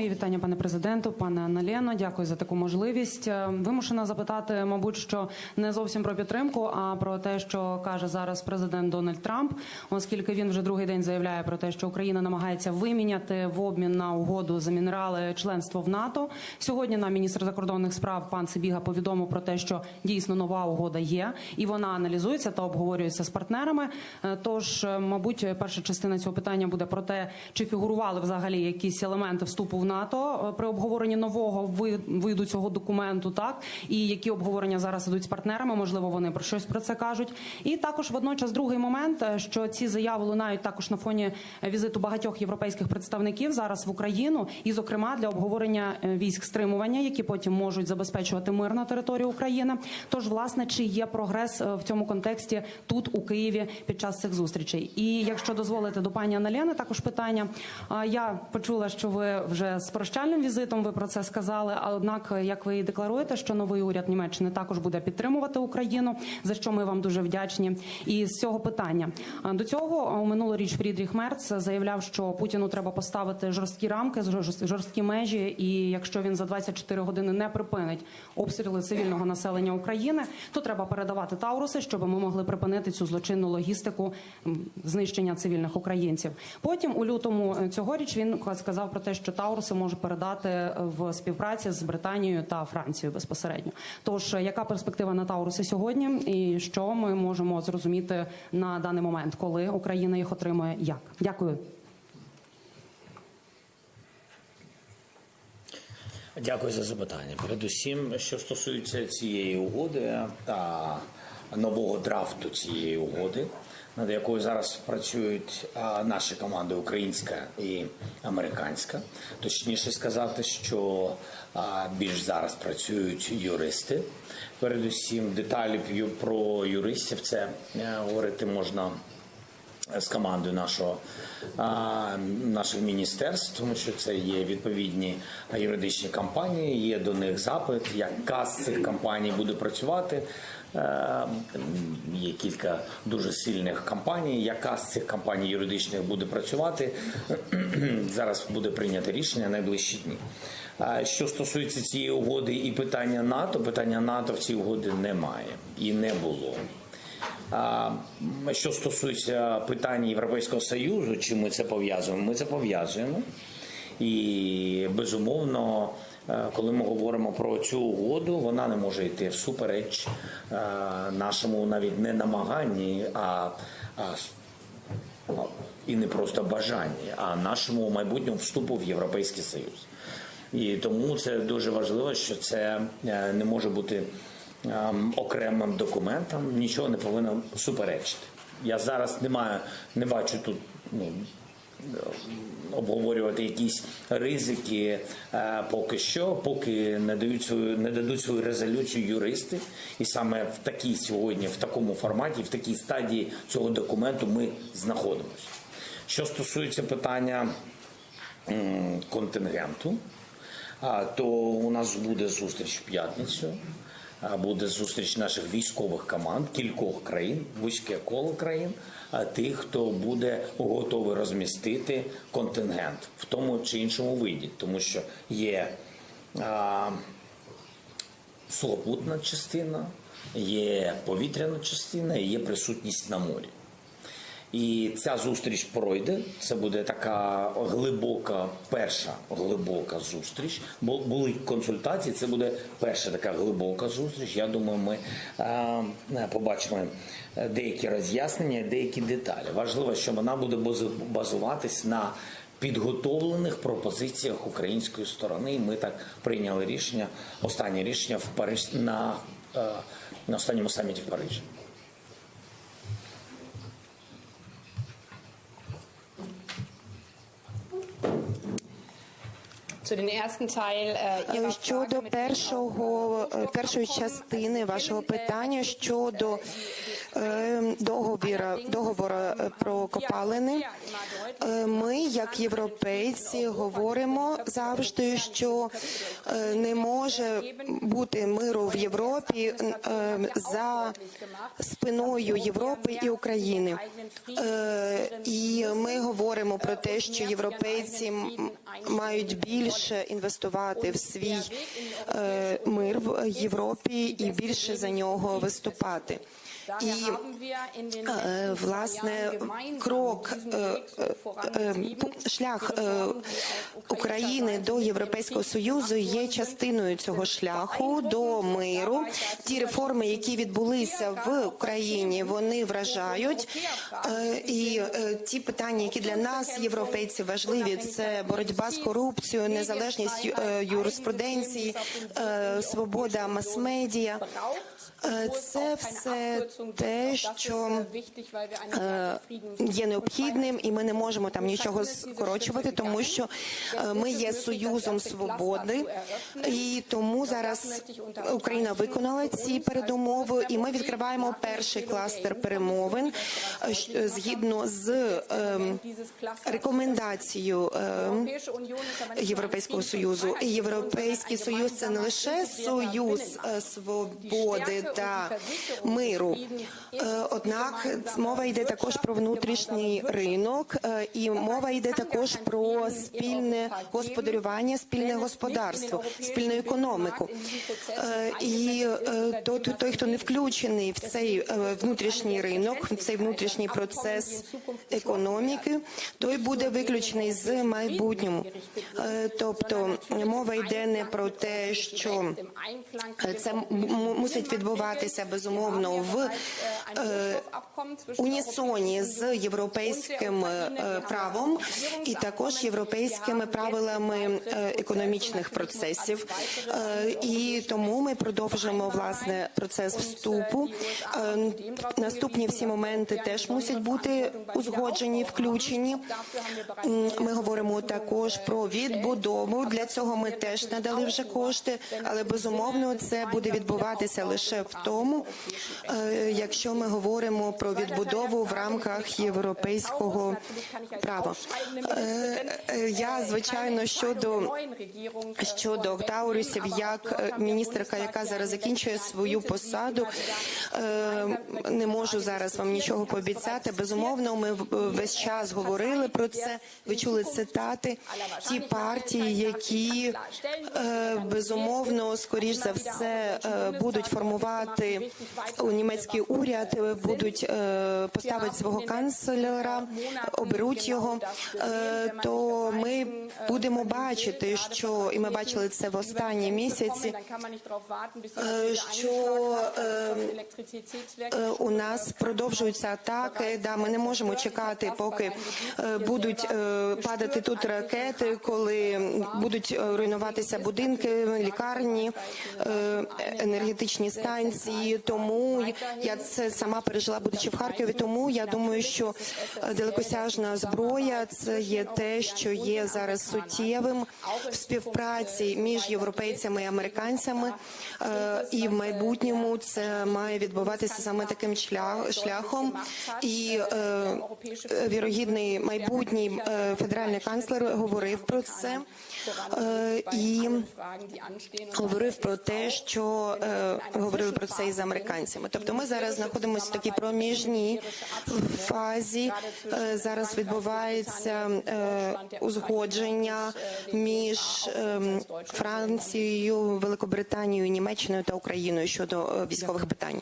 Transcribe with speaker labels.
Speaker 1: і вітання пане президенту, пане Аналєно. Дякую за таку можливість. Е, Вимушена запитати, мабуть, що не зовсім про підтримку, а про те, що каже зараз президент Дональд Трамп, оскільки він вже другий день заявляє про те, що Україна намагається виміняти в обмін на угоду за мінерали членство в НАТО. Сьогодні нам міністр закордонних справ пан Сибіга повідомив про те, що дійсно нова угода є, і вона аналізується та обговорюється з партнерами. Е, Тож, е, мабуть, перша частина цього питання буде про те, чи фігурували взагалі якісь елементи вступу в НАТО е, при обговоренні нового ви- виду цього документу, так і які обговорення зараз ідуть з партнерами. Можливо, вони про щось про це кажуть. І також водночас другий момент, е, що ці заяви лунають також на фоні візиту багатьох європейських представників зараз в Україну, і зокрема для обговорення е, військ стримування, які потім можуть забезпечувати мир на території України. Тож, власне, чи є прогрес в цьому контексті тут у Києві під час цих зустрічей? І якщо дозволите до пані Аналєни, також питання. Я почула, що ви вже з прощальним візитом ви про це сказали. А однак, як ви і декларуєте, що новий уряд Німеччини також буде підтримувати Україну, за що ми вам дуже вдячні. І з цього питання до цього у минулоріч Фрідріх Мерц заявляв, що Путіну треба поставити жорсткі рамки, жорст- жорсткі межі. І якщо він за 24 години не припинить обстріли цивільного населення України, то треба передавати Тауруси, щоб ми могли припинити цю злочинну логістику знищення цивільних українців. Потім у лютому е, цьогоріч він сказав про те, що Тауруси може передати е, в співпраці з Британією та Францією безпосередньо. Тож е, яка перспектива на Тауруси сьогодні, і що ми можемо зрозуміти на даний момент, коли Україна їх отримує? Як дякую.
Speaker 2: Дякую за запитання. Передусім, що стосується цієї угоди та нового драфту цієї угоди, над якою зараз працюють наші команди українська і американська. Точніше сказати, що більш зараз працюють юристи. Передусім, деталі про юристів це е, говорити можна з командою нашого наших міністерств, тому що це є відповідні юридичні компанії. Є до них запит, яка з цих компаній буде працювати. Е, Є кілька дуже сильних компаній. Яка з цих компаній юридичних буде працювати? Зараз буде прийнято рішення найближчі дні. Що стосується цієї угоди і питання НАТО, питання НАТО в цій угоді немає і не було. Що стосується питання Європейського Союзу, чи ми це пов'язуємо? Ми це пов'язуємо. І безумовно, е, коли ми говоримо про цю угоду, вона не може йти всупереч е, нашому навіть не намаганні, а, і не просто бажанні, а нашому майбутньому вступу в Європейський Союз. І тому це дуже важливо, що це е, не може бути ем, окремим документом, нічого не повинно суперечити. Я зараз не маю, не бачу тут ну, обговорювати якісь ризики е, поки що, поки не дають свою не дадуть свою резолюцію юристи, і саме в такій сьогодні, в такому форматі, в такій стадії цього документу ми знаходимося. Що стосується питання контингенту, то у нас буде зустріч в п'ятницю. Буде зустріч наших військових команд кількох країн, вузьке коло країн, а тих, хто буде готовий розмістити контингент в тому чи іншому виді, тому що є а, сухопутна частина, є повітряна частина і є присутність на морі. І ця зустріч пройде. Це буде така глибока, перша глибока зустріч. Бу- Були консультації. Це буде перша така глибока зустріч. Я думаю, ми е, побачимо е, деякі роз'яснення, деякі деталі. Важливо, що вона буде базу- базуватись на підготовлених пропозиціях української сторони. І ми так прийняли рішення. Останнє рішення в Париж на, е, на останньому саміті в Парижі.
Speaker 3: Щодо
Speaker 4: Frage mit dem
Speaker 3: першого е, першої частини вашого питання щодо е, договіра договора е, про копалини, е, ми, як європейці, говоримо завжди, що е, не може бути миру в Європі е, за спиною Європи і України. І ми говоримо про те, що європейці мають більше інвестувати в свій мир в Європі і більше за нього виступати. І е, власне крок е, е, е, пу- шлях України до Європейського союзу є частиною цього шляху до миру. Ті реформи, які відбулися в Україні, вони вражають. І ті питання, які для нас, європейців, важливі, це боротьба з корупцією, незалежність юриспруденції, свобода мас-медіа. Це все те, що е, є необхідним, і ми не можемо там нічого скорочувати, тому що е, ми є союзом свободи, і тому зараз Україна виконала ці передумови, і ми відкриваємо перший кластер перемовин е, згідно з ем, рекомендацією ем, Європейського союзу. Європейський союз це не лише союз свободи та миру. Е, Однак мова йде також про внутрішній ринок, е, і мова йде також про спільне господарювання, спільне господарство, спільну економіку. Е, І той, хто не включений в цей внутрішній ринок, в цей внутрішній процес економіки, той буде виключений з майбутньому. Е, Тобто мова йде не про те, що це мусить відбуватися безумовно в унісоні з європейським е, правом і також європейськими правилами е, економічних процесів. Е, І тому ми продовжимо власне процес вступу. Е, Наступні всі моменти теж мусять бути узгоджені, включені. Ми говоримо також про відбудову. Для цього ми теж надали вже кошти, але безумовно це буде відбуватися лише в тому, е, якщо ми говоримо про відбудову в рамках європейського права. Е, е, Я звичайно щодо щодо Таурусів, як е, міністерка, яка зараз закінчує свою посаду, не можу зараз вам нічого пообіцяти. Безумовно, ми весь час говорили про це. Ви чули цитати. Ті партії, які безумовно, скоріш за все, будуть формувати у німецький уряд, е, будуть е, поставити свого канцлера, оберуть його. е, То ми будемо бачити, що і ми бачили це в останні місяці. що у нас продовжуються атаки. Да, ми не можемо чекати, поки будуть падати тут ракети, коли будуть руйнуватися будинки, лікарні, енергетичні станції. Тому я це сама пережила, будучи в Харкові. Тому я думаю, що е, далекосяжна зброя це є те, що є зараз суттєвим в співпраці між європейцями і американцями. Е, І в майбутньому це має відбуватися саме таким шлях- шляхом. І е, вірогідний майбутній федеральний канцлер говорив про це. І говорив про те, що говорили про це із американцями. Тобто, ми зараз знаходимося в такій проміжній фазі. Е, Зараз відбувається е, узгодження між е, Францією, Великобританією, Німеччиною та Україною щодо е, військових питань.